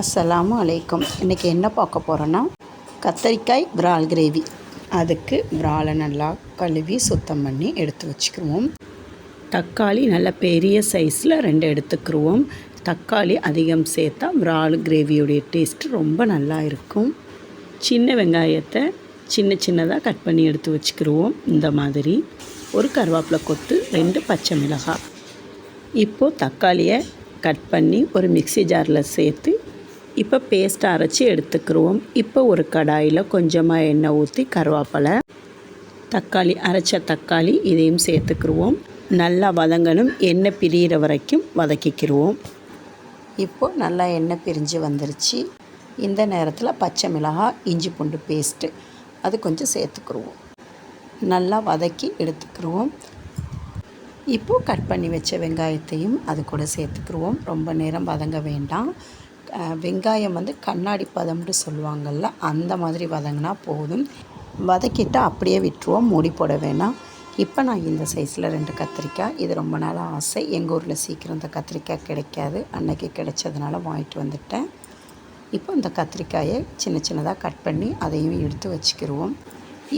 அஸ்ஸலாமு அலைக்கும். இன்றைக்கி என்ன பார்க்க போகிறோன்னா கத்தரிக்காய் பிரால் கிரேவி. அதுக்கு பிராலை நல்லா கழுவி சுத்தம் பண்ணி எடுத்து வச்சுக்கிருவோம். தக்காளி நல்ல பெரிய சைஸில் ரெண்டு எடுத்துக்கிருவோம். தக்காளி அதிகம் சேர்த்தா பிரால் கிரேவியோடைய டேஸ்ட் ரொம்ப நல்லா இருக்கும். சின்ன வெங்காயத்தை சின்ன சின்னதாக கட் பண்ணி எடுத்து வச்சுக்கிருவோம். இந்த மாதிரி ஒரு கருவேப்பிலை கொத்து ரெண்டு பச்சை மிளகாய். இப்போது தக்காளியை கட் பண்ணி ஒரு மிக்ஸி ஜாரில் சேர்த்து இப்போ பேஸ்ட் அரைச்சி எடுத்துக்கிடுவோம் இப்போ ஒரு கடாயில் கொஞ்சமாக எண்ணெய் ஊற்றி கருவேப்பிலை தக்காளி அரைச்ச தக்காளி இதையும் சேர்த்துக்கிருவோம். நல்லா வதங்கணும். எண்ணெய் பிரியிற வரைக்கும் வதக்கிக்கிருவோம். இப்போது நல்லா எண்ணெய் பிரிஞ்சு வந்துருச்சு. இந்த நேரத்தில் பச்சை மிளகாய் இஞ்சி பூண்டு பேஸ்ட்டு அது கொஞ்சம் சேர்த்துக்கிருவோம். நல்லா வதக்கி எடுத்துக்கிருவோம். இப்போது கட் பண்ணி வச்ச வெங்காயத்தையும் அது கூட சேர்த்துக்கிருவோம். ரொம்ப நேரம் வதங்க வேண்டாம். வெங்காயம் வந்து கண்ணாடி பதம்னு சொல்லுவாங்கள்ல அந்த மாதிரி வதங்கினா போதும். வதக்கிட்டு அப்படியே விட்டுருவோம் மூடி போட வேணாம். இப்போ நான் இந்த சைஸில் ரெண்டு கத்திரிக்காய் இது ரொம்ப நாளாக ஆசை. எங்கள் ஊரில் சீக்கிரம் இந்த கத்திரிக்காய் கிடைக்காது. அன்னைக்கு கிடைச்சதுனால வாங்கிட்டு வந்துட்டேன். இப்போ இந்த கத்திரிக்காயை சின்ன சின்னதாக கட் பண்ணி அதையும் எடுத்து வச்சுக்கிடுவோம்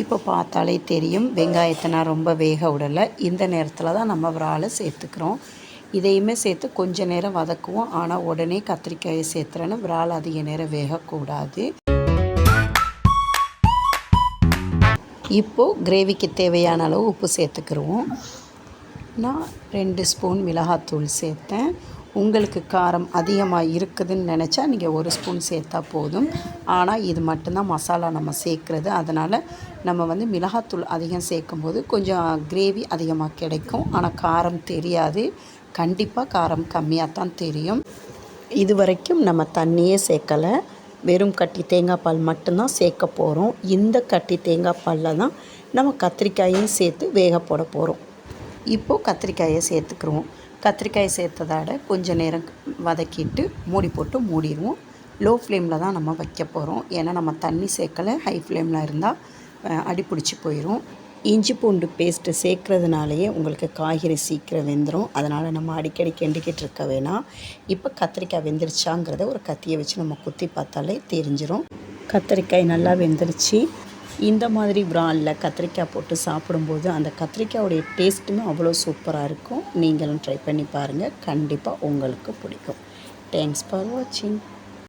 இப்போ பார்த்தாலே தெரியும் வெங்காயத்தை நான் ரொம்ப வேக விடலை. இந்த நேரத்தில் தான் நம்ம விராலை சேர்த்துக்கிறோம். இதையுமே சேர்த்து கொஞ்ச நேரம் வதக்குவோம். ஆனால் உடனே கத்திரிக்காயை சேர்த்துறேன்னு விரால் அதிக நேரம் வேகக்கூடாது. இப்போது கிரேவிக்கு தேவையான அளவு உப்பு சேர்த்துக்கிருவோம். நான் ரெண்டு ஸ்பூன் மிளகாத்தூள் சேர்த்தேன். உங்களுக்கு காரம் அதிகமாக இருக்குதுன்னு நினச்சா நீங்கள் ஒரு ஸ்பூன் சேர்த்தா போதும். ஆனால் இது மட்டும்தான் மசாலா நம்ம சேர்க்குறது. அதனால் நம்ம வந்து மிளகாத்தூள் அதிகம் சேர்க்கும்போது கொஞ்சம் கிரேவி அதிகமாக கிடைக்கும். ஆனால் காரம் தெரியாது. கண்டிப்பாக காரம் கம்மியாக தான் தெரியும். இது வரைக்கும் நம்ம தண்ணியே சேர்க்கலை. வெறும் கட்டி தேங்காய் பால் மட்டும்தான் சேர்க்க போகிறோம் இந்த கட்டி தேங்காய் பாலில் தான் நம்ம கத்திரிக்காயையும் சேர்த்து வேக போட போகிறோம் இப்போது கத்திரிக்காயை சேர்த்துக்குருவோம் கத்திரிக்காயை சேர்த்ததோட கொஞ்ச நேரம் வதக்கிட்டு மூடி போட்டு மூடிடுவோம். லோ ஃப்ளேமில் தான் நம்ம வைக்க போகிறோம் ஏன்னா நம்ம தண்ணி சேர்க்கலை. ஹை ஃப்ளேமில் இருந்தால் அடிப்பிடிச்சி போயிடும் இஞ்சி பூண்டு பேஸ்ட்டு சேர்க்குறதுனாலேயே உங்களுக்கு காய்கறி சீக்கிரம் வெந்துடும் அதனால் நம்ம அடிக்கடி கெண்டுக்கிட்டு இருக்க வேணாம். இப்போ கத்திரிக்காய் வெந்துருச்சாங்கிறத ஒரு கத்தியை வச்சு நம்ம குத்தி பார்த்தாலே தெரிஞ்சிடும் கத்திரிக்காய் நல்லா வெந்துருச்சு. இந்த மாதிரி பிரானில் கத்திரிக்காய் போட்டு சாப்பிடும்போது அந்த கத்திரிக்காயோடைய டேஸ்ட்டுமே அவ்வளோ சூப்பராக இருக்கும். நீங்களும் ட்ரை பண்ணி பாருங்கள் கண்டிப்பாக உங்களுக்கு பிடிக்கும். தேங்க்ஸ் ஃபார் வாட்சிங்